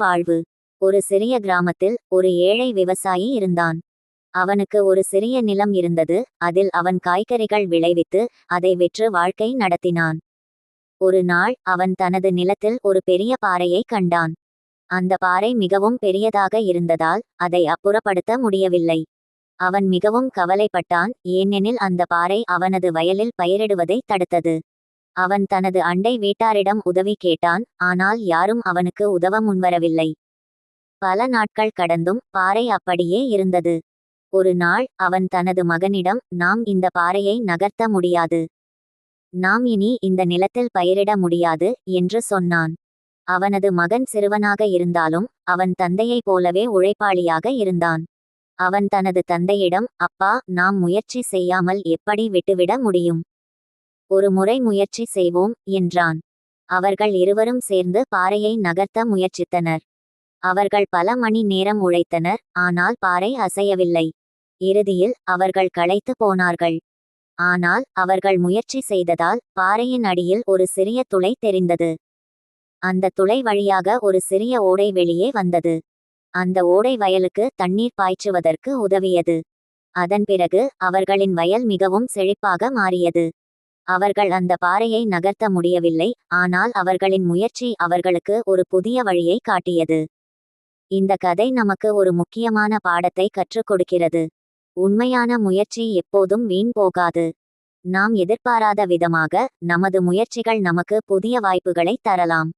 வாழ்வு ஒரு சிறிய கிராமத்தில் ஒரு ஏழை விவசாயி இருந்தான். அவனுக்கு ஒரு சிறிய நிலம் இருந்தது அதில் அவன் காய்கறிகள் விளைவித்து அதை விற்று வாழ்க்கை நடத்தினான். ஒரு நாள் அவன் தனது நிலத்தில் ஒரு பெரிய பாறையை கண்டான். அந்த பாறை மிகவும் பெரியதாக இருந்ததால் அதை அப்புறப்படுத்த முடியவில்லை. அவன் மிகவும் கவலைப்பட்டான் ஏனெனில் அந்த பாறை அவனது வயலில் பயிரிடுவதை தடுத்தது. அவன் தனது அண்டை வீட்டாரிடம் உதவி கேட்டான் ஆனால் யாரும் அவனுக்கு உதவ முன்வரவில்லை. பல நாட்கள் கடந்தும் பாறை அப்படியே இருந்தது. ஒரு நாள் அவன் தனது மகனிடம் நாம் இந்த பாறையை நகர்த்த முடியாது. நாம் இனி இந்த நிலத்தில் பயிரிட முடியாது என்று சொன்னான். அவனது மகன் சிறுவனாக இருந்தாலும் அவன் தந்தையைப் போலவே உழைப்பாளியாக இருந்தான். அவன் தனது தந்தையிடம் அப்பா நாம் முயற்சி செய்யாமல் எப்படி விட்டுவிட முடியும்? ஒரு முறை முயற்சி செய்வோம் என்றான். அவர்கள் இருவரும் சேர்ந்து பாறையை நகர்த்த முயற்சித்தனர். அவர்கள் பல மணி நேரம் உழைத்தனர் ஆனால் பாறை அசையவில்லை. இறுதியில் அவர்கள் களைத்து போனார்கள். ஆனால் அவர்கள் முயற்சி செய்ததால் பாறையின் அடியில் ஒரு சிறிய துளை தெரிந்தது. அந்த துளை வழியாக ஒரு சிறிய ஓடை வெளியே வந்தது. அந்த ஓடை வயலுக்கு தண்ணீர் பாய்ச்சுவதற்கு உதவியது. அதன் பிறகு அவர்களின் வயல் மிகவும் செழிப்பாக மாறியது. அவர்கள் அந்த பாறையை நகர்த்த முடியவில்லை ஆனால் அவர்களின் முயற்சி அவர்களுக்கு ஒரு புதிய வழியை காட்டியது. இந்த கதை நமக்கு ஒரு முக்கியமான பாடத்தை கற்றுக் கொடுக்கிறது உண்மையான முயற்சி எப்போதும் வீண் போகாது. நாம் எதிர்பாராத விதமாக நமது முயற்சிகள் நமக்கு புதிய வாய்ப்புகளை தரலாம்.